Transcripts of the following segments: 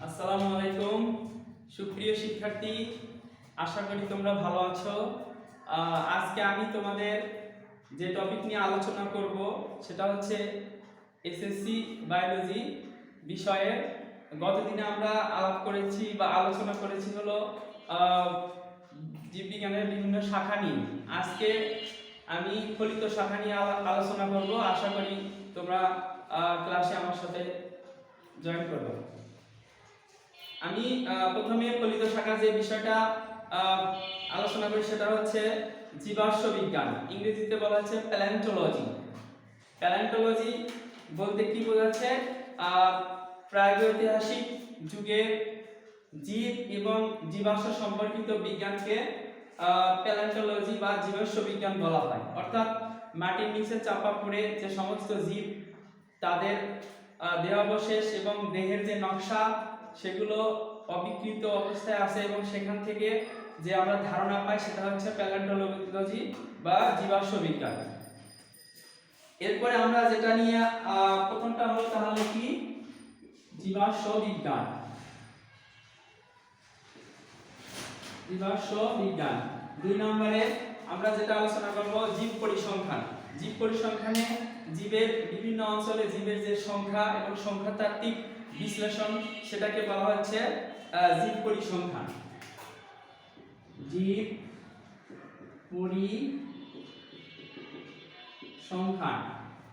আসসালামু আলাইকুম। সুপ্রিয় শিক্ষার্থী, আশা করি তোমরা ভালো আছো। আজকে আমি তোমাদের যে টপিক নিয়ে আলোচনা করব, সেটা হচ্ছে এসএসসি বায়োলজি বিষয়ে গতদিনে আমরা আলাপ করেছি বা আলোচনা করেছি হলো জীববিজ্ঞানের বিভিন্ন শাখা নিয়ে। আজকে আমি ফলিত শাখা নিয়ে আলা- আলোচনা করব। আশা করি তোমরা ক্লাসে আমার সাথে জয়েন করবে। আমি প্রথমে ফলিত শাখার যে বিষয়টা আলোচনা করি সেটা হচ্ছে জীবাশ্ম বিজ্ঞান ইংরেজিতে বলা হচ্ছে প্যালেন্টোলজি। প্যালেন্টোলজি বলতে কি বোঝাচ্ছে? প্রাগৈতিহাসিক যুগে জীব এবং জীবাশ্ম সম্পর্কিত বিজ্ঞানকে প্যালেন্টোলজি বা জীবাশ্ম বিজ্ঞান বলা হয়। অর্থাৎ মাটির নিচে চাপা পড়ে যে সমস্ত জীব, তাদের দেহাবশেষ এবং দেহের যে নকশা সেগুলো অবিকৃত অবস্থায় আছে এবং সেখান থেকে যে আমরা ধারণা পাই সেটা হচ্ছে প্যালেন্টোলজি বা জীবাশ্ম বিজ্ঞান। এরপরে আমরা যেটা নিয়ে প্রথমটা হলো তাহলে কি? জীবাশ্ম বিজ্ঞান। জীবাশ্ম বিজ্ঞান। দুই নম্বরে আমরা যেটা আলোচনা করব জীব পরিসংখ্যান। জীব পরিসংখ্যানে জীবের বিভিন্ন অঞ্চলে জীবের যে সংখ্যা এবং সংখ্যাতাত্ত্বিক বিশ্লেষণ সেটাকে বলা হচ্ছে জীব পরিসংখ্যান। জীব পরিসংখ্যান।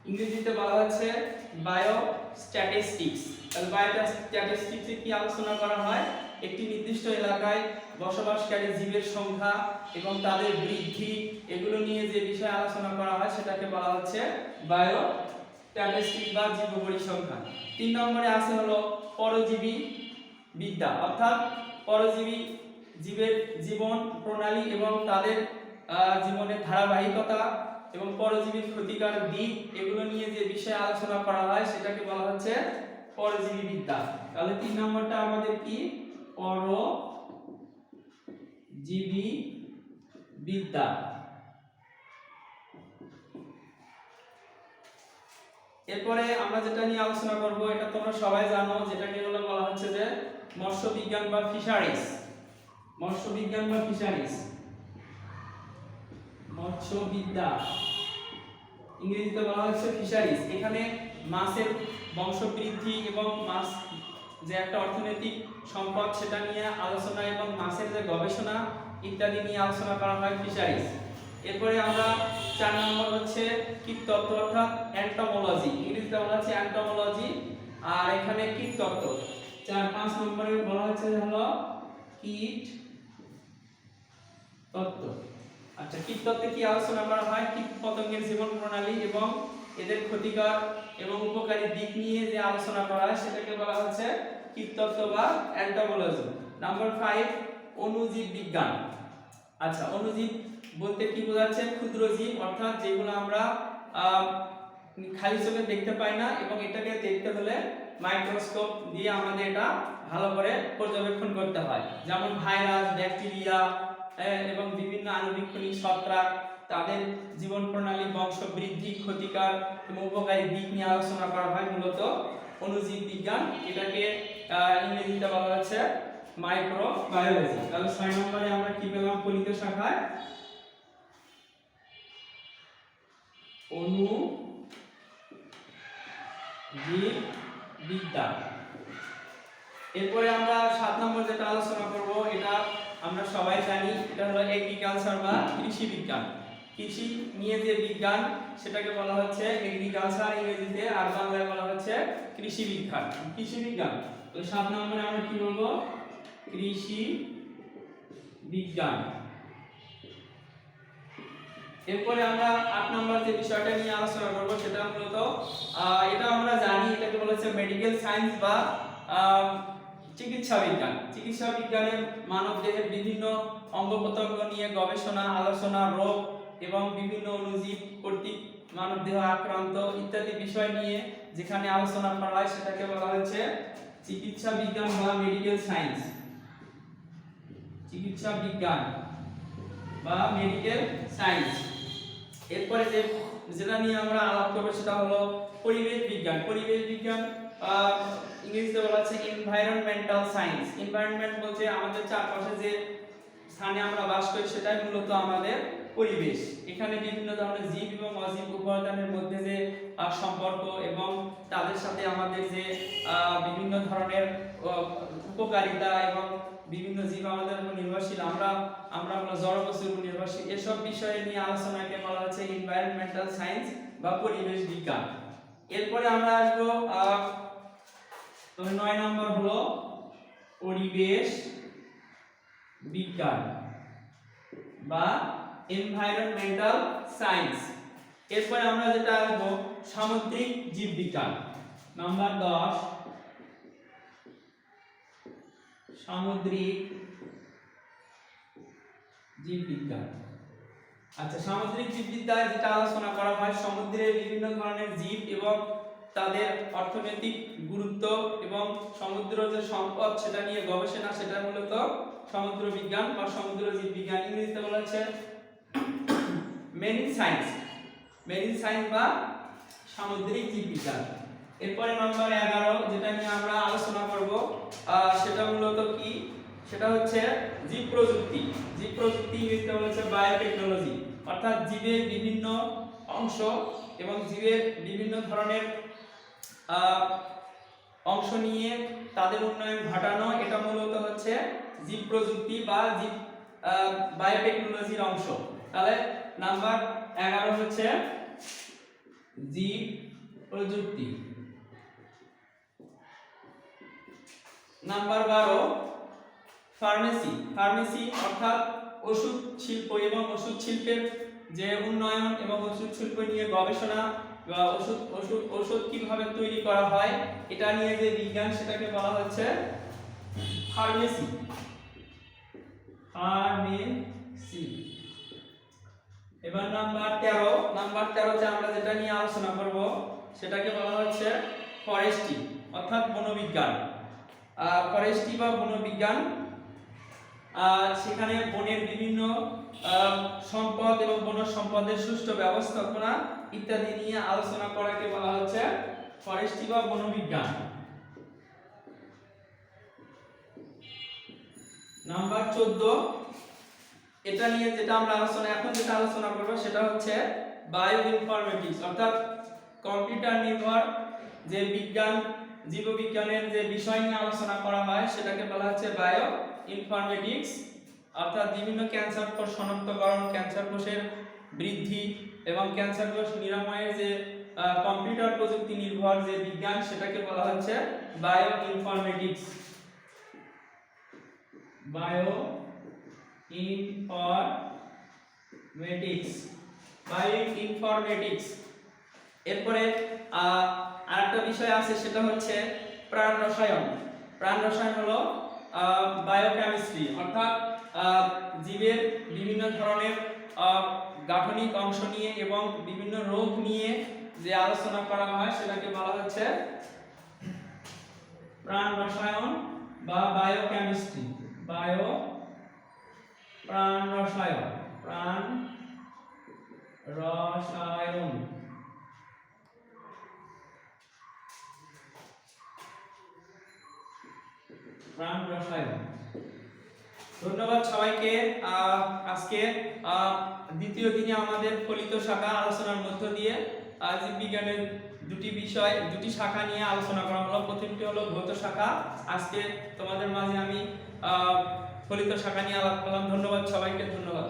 ইংরেজিতে বলা হচ্ছে বায়ো স্ট্যাটিস্টিক্স তাহলে বায়ো স্ট্যাটিস্টিক্সে কি আলোচনা করা হয়? একটি নির্দিষ্ট এলাকায় বসবাসকারী জীবের সংখ্যা এবং তাদের বৃদ্ধি, এগুলো নিয়ে যে বিষয়ে আলোচনা করা হয়, সেটাকে বলা হচ্ছে বায়ো স্ট্যাটিস্টিক্স বা জীব পরিসংখ্যান তিন নম্বরে আছে হলো পরজীবী বিদ্যা। অর্থাৎ পরজীবী জীবের জীবন প্রণালী এবং তাদের জীবনের ধারাবাহিকতা এবং পরজীবীর ক্ষতিকার দিক এগুলো নিয়ে যে বিষয়ে আলোচনা করা হয়, সেটাকে বলা হচ্ছে পরজীবী বিদ্যা। তাহলে তিন নম্বরটা আমাদের কি? পরজীবী বিদ্যা। এরপরে আমরা যেটা নিয়ে আলোচনা করব, এটা তোমরা সবাই জানো, যেটাকে বলে বলা হচ্ছে যে মৎস্য বিজ্ঞান বা ফিশারিজ। মৎস্য বিজ্ঞান বা ফিশারিজ। মৎস্য বিদ্যা ইংরেজিতে বলা হচ্ছে ফিশারিজ এখানে মাছের বংশবৃদ্ধি এবং মাছ যে একটা অর্থনৈতিক সম্পদ, সেটা নিয়ে আলোচনা এবং মাছের যে গবেষণা ইত্যাদি নিয়ে আলোচনা করা হয় ফিশারিজ এরপরে আমরা চার নম্বর হচ্ছে কীটতত্ত্ব অর্থাৎ অ্যান্টোমোলজি ইংরেজিতে বলা হচ্ছে অ্যান্টোমোলজি আর এখানে কীটতত্ত্ব চার, পাঁচ নম্বরে বলা হচ্ছে হলো কীট তত্ত্ব। আচ্ছা কীটতত্ত্বে কি আলোচনা করা হয়? কীট পতঙ্গের জীবন প্রণালী এবং এদের ক্ষতিকর এবং উপকারী দিক নিয়ে যে আলোচনা করা হয়, সেটাকে বলা হচ্ছে কীটতত্ত্ব বা অ্যান্টোমোলজি নাম্বার ফাইভ অণুজীব বিজ্ঞান। আচ্ছা অণুজীব বলতে কি বোঝাচ্ছে? ক্ষুদ্র জীব, অর্থাৎ যেগুলো আমরা খালি চোখে দেখতে পাই না এবং এটাকে দেখতে হলে মাইক্রোস্কোপ দিয়ে আমাদের এটা ভালো করে পর্যবেক্ষণ করতে হয়। যেমন ভাইরাস, ব্যাকটেরিয়া এবং বিভিন্ন আণুবীক্ষণিক ছত্রাক তাদের জীবন প্রণালী, বংশ বৃদ্ধি, ক্ষতিকার এবং উপকারী দিক নিয়ে আলোচনা করা হয় মূলত অণুজীব বিজ্ঞান। এটাকে ইংরেজিতে বলা হচ্ছে মাইক্রো বায়োলজি তাহলে ছয় নম্বরে আমরা কি পেলাম ফলিত শাখায় জীব বিদ্যা এরপরে আমরা সাত নম্বর যেটা আলোচনা করব, এটা আমরা সবাই জানি এটা হলো এগ্রিকালচার বা কৃষি বিজ্ঞান। কৃষি নিয়ে যে বিজ্ঞান, সেটাকে বলা হচ্ছে এগ্রিকালচার ইংরেজিতে আর বাংলায় বলা হচ্ছে কৃষি বিজ্ঞান। কৃষি বিজ্ঞান। তো সাত নম্বরে আমরা কি বলব? কৃষি বিজ্ঞান। এরপরে আমরা আট নম্বর যে বিষয়টা নিয়ে আলোচনা করব, সেটা মূলত এটা আমরা জানি, এটাকে বলা হচ্ছে মেডিকেল সায়েন্স বা চিকিৎসা বিজ্ঞান চিকিৎসা বিজ্ঞানে মানব দেহের বিভিন্ন অঙ্গ প্রত্যঙ্গ নিয়ে গবেষণা, আলোচনা, রোগ এবং বিভিন্ন অণুজীব কর্তৃক মানব দেহ আক্রান্ত ইত্যাদি বিষয় নিয়ে যেখানে আলোচনা করা হয়, সেটাকে বলা হচ্ছে চিকিৎসা বিজ্ঞান বা মেডিকেল সায়েন্স চিকিৎসা বিজ্ঞান বা মেডিকেল সায়েন্স এরপরে যে যেটা নিয়ে আমরা আলাপ করব, সেটা হলো পরিবেশ বিজ্ঞান। পরিবেশ বিজ্ঞান ইংরেজিতে বলা আছে এনভায়রনমেন্টাল সায়েন্স এনভায়রনমেন্ট বলতে আমাদের চারপাশে যে স্থানে আমরা বাস করি, সেটাই মূলত আমাদের পরিবেশ। এখানে বিভিন্ন ধরনের জীব এবং অজীব উপাদানের মধ্যে যে সম্পর্ক এবং তাদের সাথে আমাদের যে বিভিন্ন ধরনের উপকারিতা এবং বিভিন্ন জীব আমাদের উপর নির্ভরশীল। আমরা আমরা আমরা জড় বস্তুর উপর নির্ভরশীল। এসব বিষয়ে নিয়ে আলোচনাকে বলা হচ্ছে এনভায়রনমেন্টাল সায়েন্স বা পরিবেশ বিজ্ঞান। এরপরে আমরা আসব আহ, তো নয় নম্বর হলো পরিবেশ বিজ্ঞান বা এনভায়রনমেন্টাল সায়েন্স এরপরে আমরা যেটা আসব সামুদ্রিক জীববিজ্ঞান। নাম্বার দশ সামুদ্রিক জীববিজ্ঞান। আচ্ছা সামুদ্রিক জীববিদ্যায় যেটা আলোচনা করা হয় সমুদ্রের বিভিন্ন ধরনের জীব এবং তাদের অর্থনৈতিক গুরুত্ব এবং সমুদ্র যে সম্পদ সেটা নিয়ে গবেষণা, সেটা মূলত সমুদ্র বিজ্ঞান বা সমুদ্র জীববিজ্ঞান ইংরেজিতে বলা হচ্ছে মেরিন সায়েন্স মেরিন সায়েন্স বা সামুদ্রিক জীববিজ্ঞান এরপরে নম্বর এগারো, যেটা নিয়ে আমরা আলোচনা করব সেটা মূলত কি? সেটা হচ্ছে জীব প্রযুক্তি। জীব প্রযুক্তি ইংরেজিতে বলেছে বায়োটেকনোলজি অর্থাৎ জীবের বিভিন্ন অংশ এবং জীবের বিভিন্ন ধরনের অংশ নিয়ে তাদের উন্নয়ন ঘটানো, এটা মূলত হচ্ছে জীব প্রযুক্তি বা জীব বায়োটেকনোলজির অংশ। তাহলে নাম্বার এগারো হচ্ছে জীব প্রযুক্তি। নাম্বার বারো ফার্মেসি ফার্মেসি অর্থাৎ ওষুধ শিল্প এবং ওষুধ শিল্পের যে উন্নয়ন এবং ওষুধ শিল্প নিয়ে গবেষণা বা ওষুধ ওষুধ ওষুধ কীভাবে তৈরি করা হয় এটা নিয়ে যে বিজ্ঞান সেটাকে বলা হচ্ছে ফার্মেসি। ফার্মেসি। এবার নাম্বার তেরো, নাম্বার তেরোতে আমরা যেটা নিয়ে আলোচনা করব, সেটাকে বলা হচ্ছে ফরেস্ট্রি অর্থাৎ বনবিজ্ঞান। ফরেস্ট্রি বা বনবিজ্ঞান সেখানে বনের বিভিন্ন সম্পদ এবং বন সম্পদের সুষ্ঠু ব্যবস্থাপনা ইত্যাদি নিয়ে আলোচনা করাকে বলা হচ্ছে ফরেস্ট্রি বা বনবিজ্ঞান। নাম্বার চোদ্দ, এটা নিয়ে যেটা আমরা আলোচনা এখন যেটা আলোচনা করব সেটা হচ্ছে বায়ো ইনফরমেটিক্স অর্থাৎ কম্পিউটার নির্ভর যে বিজ্ঞান, জীববিজ্ঞানের যে বিষয় নিয়ে আলোচনা করা হয় সেটাকে বলা হচ্ছে বায়ো ইনফরমেটিক্স অর্থাৎ বিভিন্ন ক্যান্সার কোষ, শনাক্তকরণ ক্যান্সার কোষের বৃদ্ধি এবং ক্যান্সার কোষ নিরাময়ের যে কম্পিউটার প্রযুক্তি নির্ভর যে বিজ্ঞান, সেটাকে বলা হচ্ছে bioinformatics bioinformatics bioinformatics এরপরে আরেকটা বিষয় আছে, সেটা হচ্ছে প্রাণ রসায়ন প্রাণ রসায়ন হলো বায়োকেমিস্ট্রি অর্থাৎ জীবের বিভিন্ন ধরনের গাঠনিক অংশ নিয়ে এবং বিভিন্ন রোগ নিয়ে যে আলোচনা করা হয়, সেটাকে বলা হচ্ছে প্রাণ রসায়ন বা বায়োকেমিস্ট্রি বায়ো প্রাণ রসায়ন প্রাণ রসায়ন। প্রাণ রসায়ন। ধন্যবাদ সবাইকে। আজকে দ্বিতীয় দিনে আমাদের ফলিত শাখা আলোচনার মধ্য দিয়ে আজ জীববিজ্ঞানের দুটি বিষয়, দুটি শাখা নিয়ে আলোচনা করা হলো। প্রথমটি হলো ভৌত শাখা। আজকে তোমাদের মাঝে আমি ফলিত শাখা নিয়ে আলাপ করলাম। ধন্যবাদ সবাইকে, ধন্যবাদ।